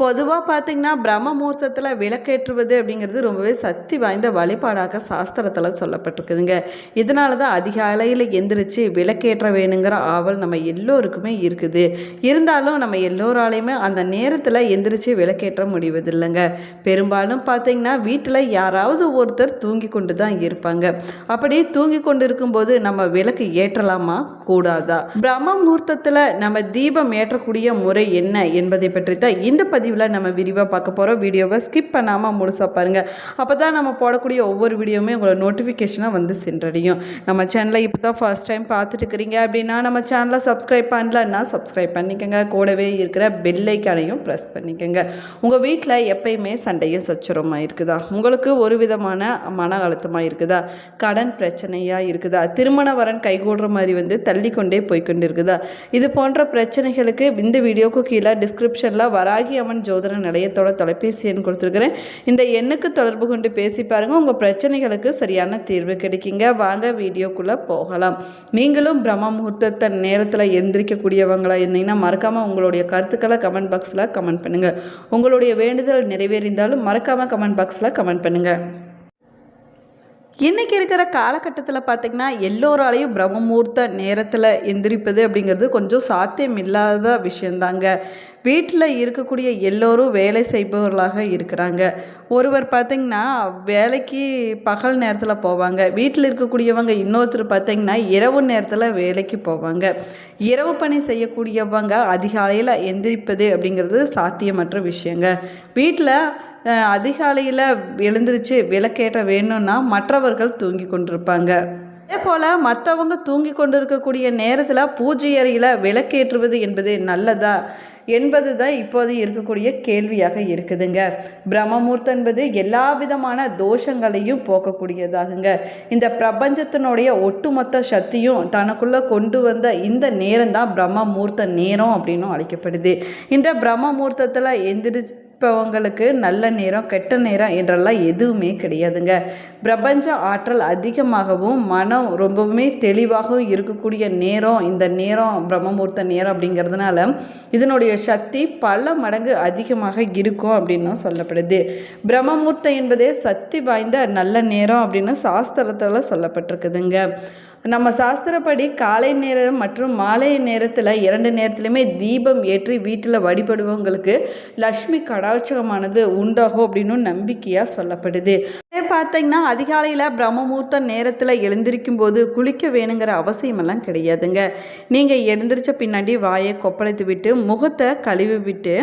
பொதுவாக பார்த்திங்கன்னா பிரம்ம முகூர்த்தத்தில் விளக்கேற்றுவது அப்படிங்கிறது ரொம்பவே சக்தி வாய்ந்த வழிபாடாக சாஸ்திரத்தில் சொல்லப்பட்டிருக்குதுங்க. இதனால தான் அதிகாலையில் எந்திரிச்சு விளக்கேற்ற வேணுங்கிற ஆவல் நம்ம எல்லோருக்குமே இருக்குது. இருந்தாலும் நம்ம எல்லோராலையுமே அந்த நேரத்தில் எந்திரிச்சு விளக்கேற்ற முடிவதில்லைங்க. பெரும்பாலும் பார்த்தீங்கன்னா வீட்டில் யாராவது ஒருத்தர் தூங்கி கொண்டு தான் இருப்பாங்க. அப்படி தூங்கி கொண்டு இருக்கும்போது நம்ம விளக்கு ஏற்றலாமா? கூடாதா? பிரம்ம முகூர்த்தத்தில் நம்ம தீபம் ஏற்றக்கூடிய முறை என்ன என்பதை பற்றி தான் இந்த பதிவில் நம்ம விரிவாக பார்க்க போகிறோம் வீடியோவை ஸ்கிப் பண்ணாமல் முழுசாக பாருங்கள் அப்போ தான் நம்ம போடக்கூடிய ஒவ்வொரு வீடியோவுமே உங்களோட நோட்டிஃபிகேஷனாக வந்து சென்றடையும். நம்ம சேனலை இப்போ தான் ஃபர்ஸ்ட் டைம் பார்த்துட்டு இருக்கிறீங்க அப்படின்னா நம்ம சேனலை சப்ஸ்கிரைப் பண்ணலன்னா சப்ஸ்கிரைப் பண்ணிக்கோங்க. கூடவே இருக்கிற பெல்லைக்கானையும் ப்ரெஸ் பண்ணிக்கோங்க. உங்கள் வீட்டில் எப்பயுமே சண்டையும் சச்சரமாக இருக்குதா? உங்களுக்கு ஒரு விதமான மன அழுத்தமாக இருக்குதா? கடன் பிரச்சனையாக இருக்குதா? திருமண வரன் கைகூடுற மாதிரி வந்து தள்ளிக்கொண்டே போய்கொண்டு இருக்குதா இது போன்ற பிரச்சனைகளுக்கு இந்த வீடியோக்கு கீழே டிஸ்கிரிப்ஷனில் வராகி அம்மன் ஜோதிட நிலையத்தோட தொலைபேசி எண் கொடுத்துருக்குறேன். இந்த எண்ணுக்கு தொடர்பு கொண்டு பேசி பாருங்கள் உங்கள் பிரச்சனைகளுக்கு சரியான தீர்வு கிடைக்குங்க. வாங்க வீடியோக்குள்ளே போகலாம். நீங்களும் பிரம்ம முகூர்த்தத்தை நேரத்தில் எந்திரிக்கக்கூடியவங்களாக இருந்தீங்கன்னா மறக்காமல் உங்களுடைய கருத்துக்களை கமெண்ட் பாக்ஸில் கமெண்ட் பண்ணுங்கள் உங்களுடைய வேண்டுதல் நிறைவேறிந்தாலும் மறக்காமல் கமெண்ட் பாக்ஸில் கமெண்ட் பண்ணுங்கள் இன்றைக்கி இருக்கிற காலகட்டத்தில் பார்த்திங்கன்னா எல்லோராலையும் பிரம்மமூர்த்த நேரத்தில் எந்திரிப்பது அப்படிங்கிறது கொஞ்சம் சாத்தியம் இல்லாத விஷயந்தாங்க. வீட்டில் இருக்கக்கூடிய எல்லோரும் வேலை செய்பவர்களாக இருக்கிறாங்க. ஒருவர் பார்த்திங்கன்னா வேலைக்கு பகல் நேரத்தில் போவாங்க. வீட்டில் இருக்கக்கூடியவங்க இன்னொருத்தர் பார்த்திங்கன்னா இரவு நேரத்தில் வேலைக்கு போவாங்க. இரவு பணி செய்யக்கூடியவங்க அதிகாலையில் எந்திரிப்பது அப்படிங்கிறது சாத்தியமற்ற விஷயங்க. வீட்டில் அதிகாலையில் எழுந்திரிச்சு விளக்கேற்ற வேணும்னா மற்றவர்கள் தூங்கி கொண்டிருப்பாங்க. அதே போல் மற்றவங்க தூங்கி கொண்டு இருக்கக்கூடிய நேரத்தில் பூஜை அறையில் விளக்கேற்றுவது என்பது நல்லதா என்பது தான் இப்போது இருக்கக்கூடிய கேள்வியாக இருக்குதுங்க. பிரம்மமூர்த்தம் என்பது எல்லா விதமான தோஷங்களையும் போக்கக்கூடியதாகுங்க. இந்த பிரபஞ்சத்தினுடைய ஒட்டுமொத்த சக்தியும் தனக்குள்ளே கொண்டு வந்த இந்த நேரம் தான் பிரம்மமூர்த்த நேரம் அப்படின்னும் அழைக்கப்படுது. இந்த பிரம்மமூர்த்தத்தில் எந்திரி இப்போவங்களுக்கு நல்ல நேரம் கெட்ட நேரம் என்றெல்லாம் எதுவுமே கிடையாதுங்க. பிரபஞ்ச ஆற்றல் அதிகமாகவும் மனம் ரொம்பவுமே தெளிவாகவும் இருக்கக்கூடிய நேரம் இந்த நேரம் பிரம்மமூர்த்த நேரம் அப்படிங்கிறதுனால இதனுடைய சக்தி பல மடங்கு அதிகமாக இருக்கும் அப்படின்னும் சொல்லப்படுது. பிரம்மமூர்த்தம் என்பதே சக்தி வாய்ந்த நல்ல நேரம் அப்படின்னு சாஸ்திரத்தில் சொல்லப்பட்டிருக்குதுங்க. நம்ம சாஸ்திரப்படி காலை நேரம் மற்றும் மாலை நேரத்தில் இரண்டு நேரத்துலையுமே தீபம் ஏற்றி வீட்டில் வழிபடுவவங்களுக்கு லக்ஷ்மி கடாட்சகமானது உண்டாகும் அப்படின்னு நம்பிக்கையாக சொல்லப்படுது. பார்த்தீங்கன்னா அதிகாலையில் பிரம்மமூர்த்த நேரத்தில் எழுந்திருக்கும் போது குளிக்க வேணுங்கிற அவசியமெல்லாம் கிடையாதுங்க. நீங்கள் எழுந்திரிச்ச பின்னாடி வாயை கொப்பளித்து விட்டு முகத்தை கழுவி விட்டு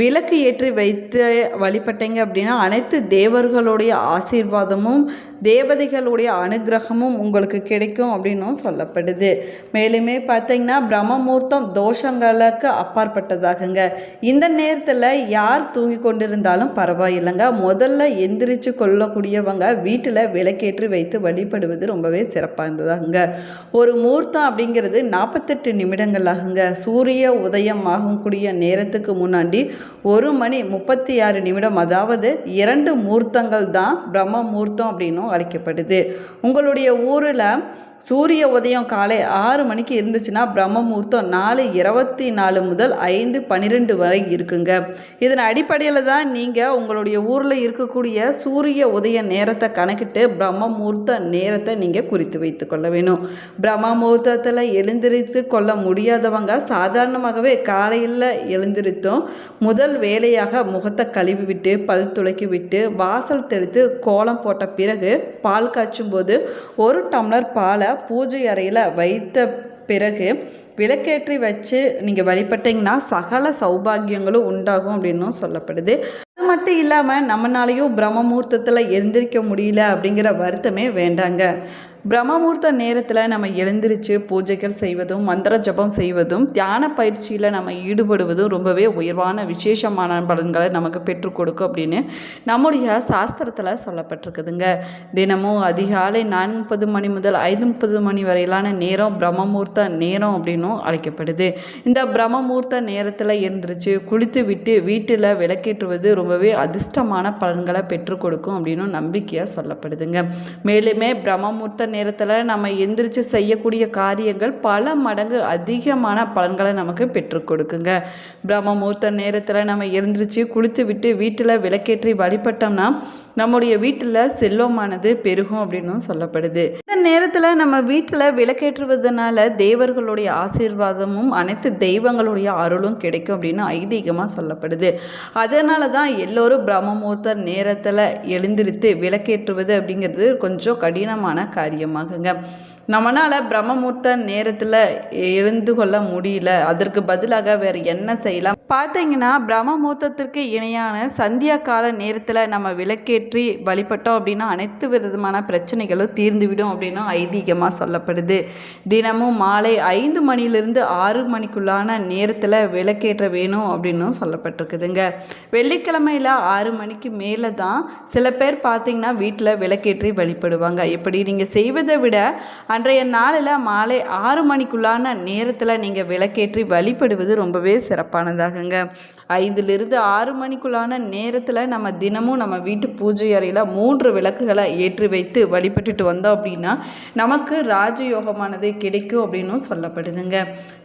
விளக்கு ஏற்றி வைத்து வழிபட்டீங்க அப்படின்னா அனைத்து தேவர்களுடைய ஆசீர்வாதமும் தேவதைகளுடைய அனுகிரகமும் உங்களுக்கு கிடைக்கும் அப்படின்னும் சொல்லப்படுது. மேலுமே பார்த்தீங்கன்னா பிரம்மமூர்த்தம் தோஷங்களுக்கு அப்பாற்பட்டதாகுங்க. இந்த நேரத்தில் யார் தூங்கி கொண்டிருந்தாலும் பரவாயில்லைங்க. முதல்ல எந்திரிச்சு கொள்ளக்கூடியவங்க வீட்டில் விளக்கேற்றி வைத்து வழிபடுவது ரொம்பவே சிறப்பானதாகுங்க ஒரு மூர்த்தம் அப்படிங்கிறது நாற்பத்தெட்டு நிமிடங்கள் ஆகுங்க சூரிய உதயம் ஆகக்கூடிய நேரத்துக்கு முன்னாடி ஒரு மணி முப்பத்தி ஆறு நிமிடம் அதாவது இரண்டு மூர்த்தங்கள் தான் பிரம்ம மூர்த்தம் அப்படின்னும் அழைக்கப்படுது. உங்களுடைய ஊரில் சூரிய உதயம் காலை ஆறு மணிக்கு இருந்துச்சுன்னா பிரம்மமுகூர்த்தம் நாலு இருபத்தி நாலு முதல் ஐந்து பன்னிரெண்டு வரை இருக்குங்க. இதன் அடிப்படையில் தான் நீங்கள் உங்களுடைய ஊரில் இருக்கக்கூடிய சூரிய உதய நேரத்தை கணக்கிட்டு பிரம்மமுகூர்த்த நேரத்தை நீங்கள் குறித்து வைத்து கொள்ள வேணும். பிரம்ம முகூர்த்தத்தில் எழுந்திரித்து கொள்ள முடியாதவங்க சாதாரணமாகவே காலையில் எழுந்திருத்தும் முதல் வேலையாக முகத்தை கழுவி விட்டு பல் துளைக்கி விட்டு வாசல் தெளித்து கோலம் போட்ட பிறகு பால் காய்ச்சும் போது ஒரு டம்ளர் பாலை பூஜை அறையில் வைத்த பிறகு விளக்கேற்றி வச்சு நீங்கள் வழிபட்டிங்கன்னா சகல சௌபாகியங்களும் உண்டாகும் அப்படின்னும் சொல்லப்படுது. அது மட்டும் இல்லாமல் நம்மளாலையும் பிரம்ம முகூர்த்தத்தில் எழுந்திரிக்க முடியல அப்படிங்கிற வருத்தமே வேண்டாங்க. பிரம்மமூர்த்த நேரத்தில் நம்ம எழுந்திரிச்சு பூஜைகள் செய்வதும் மந்திர ஜபம் செய்வதும் தியான பயிற்சியில் நம்ம ஈடுபடுவதும் ரொம்பவே உயர்வான விசேஷமான பலன்களை நமக்கு பெற்றுக் கொடுக்கும் அப்படின்னு நம்முடைய சாஸ்திரத்தில் சொல்லப்பட்டிருக்குதுங்க. தினமும் அதிகாலை நான்கு முப்பது மணி முதல் ஐந்து முப்பது மணி வரையிலான நேரம் பிரம்மமூர்த்த நேரம் அப்படின்னும் அழைக்கப்படுது. இந்த பிரம்மமூர்த்த நேரத்தில் எழுந்திரிச்சு குளித்து விட்டு வீட்டில் விளக்கேற்றுவது ரொம்பவே அதிர்ஷ்டமான பலன்களை பெற்றுக் கொடுக்கும் அப்படின்னு நம்பிக்கையாக சொல்லப்படுதுங்க. மேலுமே பிரம்மமூர்த்த நேரத்தில் நம்ம எந்திரிச்சு செய்யக்கூடிய காரியங்கள் பல மடங்கு அதிகமான பலன்களை நமக்கு பெற்றுக் கொடுக்குங்க. பிரம்ம முகூர்த்த நேரத்தில் நம்ம எழுந்திரிச்சு குளித்து விட்டு வீட்டில் விளக்கேற்றி வழிபட்டோம்னா நம்முடைய வீட்டில் செல்வமானது பெருகும் அப்படின்னும் சொல்லப்படுது. இந்த நேரத்தில் நம்ம வீட்டில் விளக்கேற்றுவதனால தேவர்களுடைய ஆசீர்வாதமும் அனைத்து தெய்வங்களுடைய அருளும் கிடைக்கும் அப்படின்னு ஐதீகமாக சொல்லப்படுது. அதனால தான் எல்லோரும் பிரம்மமூர்த்த நேரத்தில் எழுந்திருத்து விளக்கேற்றுவது அப்படிங்கிறது கொஞ்சம் கடினமான காரியமாகுங்க. நம்மளால் பிரம்மமூர்த்த நேரத்தில் எழுந்து கொள்ள முடியல. அதற்கு பதிலாக வேறு என்ன செய்யலாம்? பார்த்தீங்கன்னா பிரம்மமூர்த்தத்திற்கு இணையான சந்தியா கால நேரத்தில் நம்ம விளக்கேற்றி வழிபட்டோம் அப்படின்னா அனைத்து விதமான பிரச்சனைகளும் தீர்ந்துவிடும் அப்படின்னும் ஐதீகமாக சொல்லப்படுது. தினமும் மாலை ஐந்து மணிலிருந்து ஆறு மணிக்குள்ளான நேரத்தில் விளக்கேற்ற வேணும் அப்படின்னும் சொல்லப்பட்டிருக்குதுங்க. வெள்ளிக்கிழமையில் ஆறு மணிக்கு மேலே தான் சில பேர் பார்த்திங்கன்னா வீட்டில் விளக்கேற்றி வழிபடுவாங்க. இப்படி நீங்கள் செய்வதை விட அன்றைய நாளில் மாலை ஆறு மணிக்குள்ளான நேரத்தில் நீங்கள் விளக்கேற்றி வழிபடுவது ரொம்பவே சிறப்பானதாக சிறப்பானதாகுங்க ஐந்துலேருந்து ஆறு மணிக்குள்ளான நேரத்தில் நம்ம தினமும் நம்ம வீட்டு பூஜை அறையில் மூன்று விளக்குகளை ஏற்றி வைத்து வழிபட்டுட்டு வந்தோம் அப்படின்னா நமக்கு ராஜயோகமானது கிடைக்கும் அப்படின்னும் சொல்லப்படுதுங்க.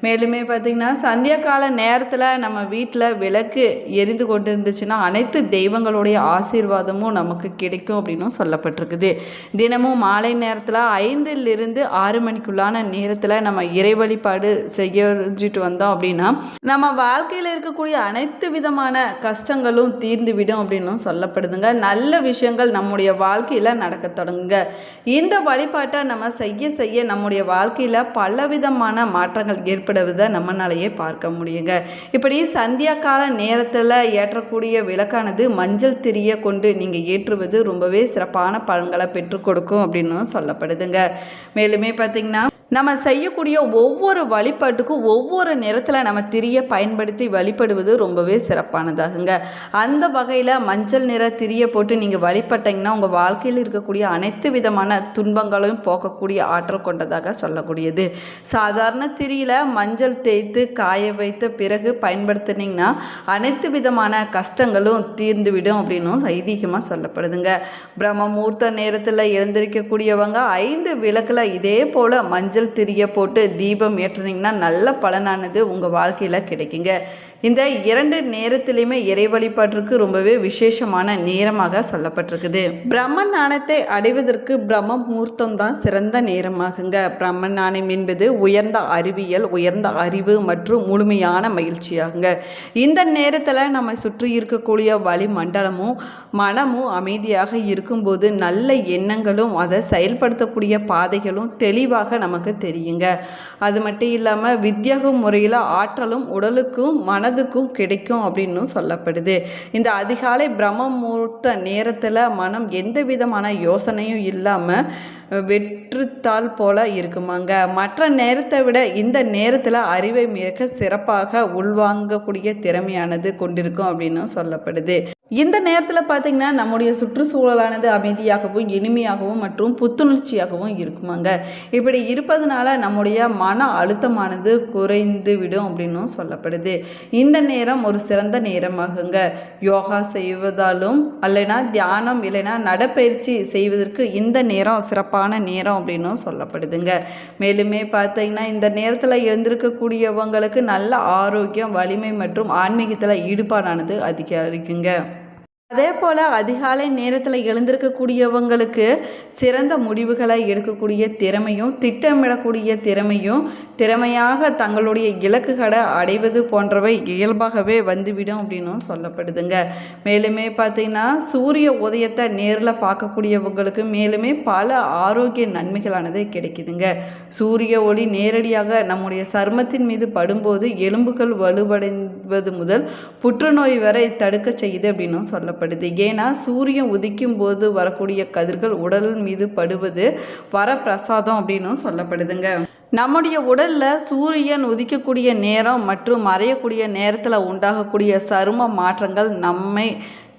மேலுமே பார்த்திங்கன்னா சந்தியா கால நேரத்தில் நம்ம வீட்டில் விளக்கு எரிந்து கொண்டு இருந்துச்சுன்னா அனைத்து தெய்வங்களுடைய ஆசீர்வாதமும் நமக்கு கிடைக்கும் அப்படின்னும் சொல்லப்பட்டிருக்குது. தினமும் மாலை நேரத்தில் ஐந்திலிருந்து ஆறு மணிக்குள்ளான நேரத்தில் நம்ம இறை வழிபாடு செய்யிட்டு வந்தோம் அப்படின்னா நம்ம வாழ்க்கையில் இருக்கக்கூடிய அனைத்து விதமான கஷ்டங்களும் தீர்ந்துவிடும் அப்படின்னும் சொல்லப்படுதுங்க. நல்ல விஷயங்கள் நம்முடைய வாழ்க்கையில் நடக்க தொடங்குங்க. இந்த வழிபாட்டை நம்ம செய்ய செய்ய நம்முடைய வாழ்க்கையில் பலவிதமான மாற்றங்கள் ஏற்படுவதை நம்மளாலேயே பார்க்க முடியுங்க. இப்படி சந்தியா கால நேரத்தில் ஏற்றக்கூடிய விளக்கானது மஞ்சள் திரிய கொண்டு நீங்கள் ஏற்றுவது ரொம்பவே சிறப்பான பலன்களை பெற்றுக் கொடுக்கும் அப்படின்னு சொல்லப்படுதுங்க. மேலுமே பார்த்தீங்கன்னா நம்ம செய்யக்கூடிய ஒவ்வொரு வழிபாட்டுக்கும் ஒவ்வொரு நேரத்தில் நம்ம திரியை பயன்படுத்தி வழிபடுவது ரொம்பவே சிறப்பானதாகுங்க. அந்த வகையில் மஞ்சள் நிற திரியை போட்டு நீங்கள் வழிபட்டீங்கன்னா உங்கள் வாழ்க்கையில் இருக்கக்கூடிய அனைத்து விதமான துன்பங்களையும் போக்கக்கூடிய ஆற்றல் கொண்டதாக சொல்லக்கூடியது. சாதாரண திரியில் மஞ்சள் தேய்த்து காய வைத்த பிறகு பயன்படுத்தினீங்கன்னா அனைத்து விதமான கஷ்டங்களும் தீர்ந்துவிடும் அப்படின்னும் ஐதீகமாக சொல்லப்படுதுங்க. பிரம்ம முகூர்த்த நேரத்தில் எழுந்திருக்கக்கூடியவங்க ஐந்து விளக்கில் இதே போல் மஞ்சள் திரியை போட்டு தீபம் ஏற்றுனீங்கன்னா நல்ல பலனானது உங்கள் வாழ்க்கையில் கிடைக்குங்க. இந்த இரண்டு நேரத்திலையுமே இறை வழிபாட்டிற்கு ரொம்பவே விசேஷமான நேரமாக சொல்லப்பட்டிருக்குது. பிரம்ம ஞானத்தை அடைவதற்கு பிரம்ம முகூர்த்தம் தான் சிறந்த நேரமாகுங்க. பிரம்ம ஞானம் என்பது உயர்ந்த அறிவியல் உயர்ந்த அறிவு மற்றும் முழுமையான மகிழ்ச்சியாகுங்க. இந்த நேரத்தில் நம்ம சுற்றி இருக்கக்கூடிய வளிமண்டலமும் மனமும் அமைதியாக இருக்கும்போது நல்ல எண்ணங்களும் அதை செயல்படுத்தக்கூடிய பாதைகளும் தெளிவாக நமக்கு தெரியுங்க. அது மட்டும் இல்லாமல் வித்தியாக முறையில் ஆற்றலும் உடலுக்கும் மன மனதுக்கும் கிடைக்கும் அப்படின்னு சொல்லப்படுது. இந்த அதிகாலை பிரம்ம முகூர்த்த நேரத்தில் மனம் எந்த விதமான யோசனையும் இல்லாமல் வெற்றுத்தாள் போல இருக்குமாங்க. மற்ற நேரத்தை விட இந்த நேரத்தில் அறிவை மிக சிறப்பாக உள்வாங்கக்கூடிய திறமையானது கொண்டிருக்கும் அப்படின்னு சொல்லப்படுது. இந்த நேரத்தில் பார்த்திங்கன்னா நம்முடைய சுற்றுச்சூழலானது அமைதியாகவும் இனிமையாகவும் மற்றும் புத்துணர்ச்சியாகவும் இருக்குமாங்க. இப்படி இருப்பதனால நம்முடைய மன அழுத்தமானது குறைந்து விடும் அப்படின்னும் சொல்லப்படுது. இந்த நேரம் ஒரு சிறந்த நேரமாகுங்க. யோகா செய்வதாலும் இல்லைனா தியானம் இல்லைனா நடப்பயிற்சி செய்வதற்கு இந்த நேரம் சிறப்பான நேரம் அப்படின்னும் சொல்லப்படுதுங்க. மேலுமே பார்த்திங்கன்னா இந்த நேரத்தில் எழுந்திருக்கக்கூடியவங்களுக்கு நல்ல ஆரோக்கியம் வலிமை மற்றும் ஆன்மீகத்தில் ஈடுபாடானது அதிகரிக்குங்க. அதே போல் அதிகாலை நேரத்தில் எழுந்திருக்கக்கூடியவங்களுக்கு சிறந்த முடிவுகளை எடுக்கக்கூடிய திறமையும் திட்டமிடக்கூடிய திறமையும் திறமையாக தங்களுடைய இலக்குகளை அடைவது போன்றவை இயல்பாகவே வந்துவிடும் அப்படின்னும் சொல்லப்படுதுங்க. மேலுமே பார்த்திங்கன்னா சூரிய உதயத்தை நேரில் பார்க்கக்கூடியவங்களுக்கு மேலுமே பல ஆரோக்கிய நன்மைகளானது கிடைக்குதுங்க. சூரிய ஒளி நேரடியாக நம்முடைய சருமத்தின் மீது படும்போது எலும்புகள் வலுவடைவது முதல் புற்றுநோய் வரை தடுக்க செய்யுது அப்படின்னும் சொல்லப்படுது. ஏன்னா சூரியன் உதிக்கும் போது வரக்கூடிய கதிர்கள் உடல் மீது படுவது வரப்பிரசாதம் அப்படின்னும் சொல்லப்படுதுங்க. நம்முடைய உடலில் சூரியன் உதிக்கக்கூடிய நேரம் மற்றும் மறையக்கூடிய நேரத்தில் உண்டாகக்கூடிய சரும மாற்றங்கள் நம்மை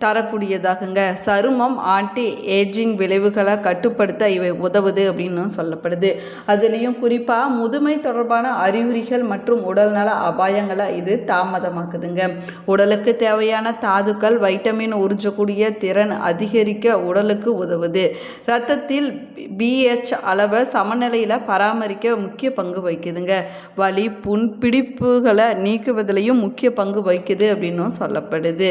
தரக்கூடியதாகுங்க. சருமம் ஆன்டி ஏஜிங் விளைவுகளை கட்டுப்படுத்த இவை உதவுது அப்படின்னு சொல்லப்படுது. அதுலேயும் குறிப்பாக முதுமை தொடர்பான அறிகுறிகள் மற்றும் உடல்நல அபாயங்களை இது தாமதமாக்குதுங்க. உடலுக்கு தேவையான தாதுக்கள் வைட்டமின் உறிஞ்சக்கூடிய திறன் அதிகரிக்க உடலுக்கு உதவுது. இரத்தத்தில் பிஹெச் அளவை சமநிலையில் பராமரிக்க முக்கிய பங்கு வகிக்குதுங்க. வலி புண் பிடிப்புகளை நீக்குவதிலையும் முக்கிய பங்கு வகிக்குது அப்படின்னும் சொல்லப்படுது.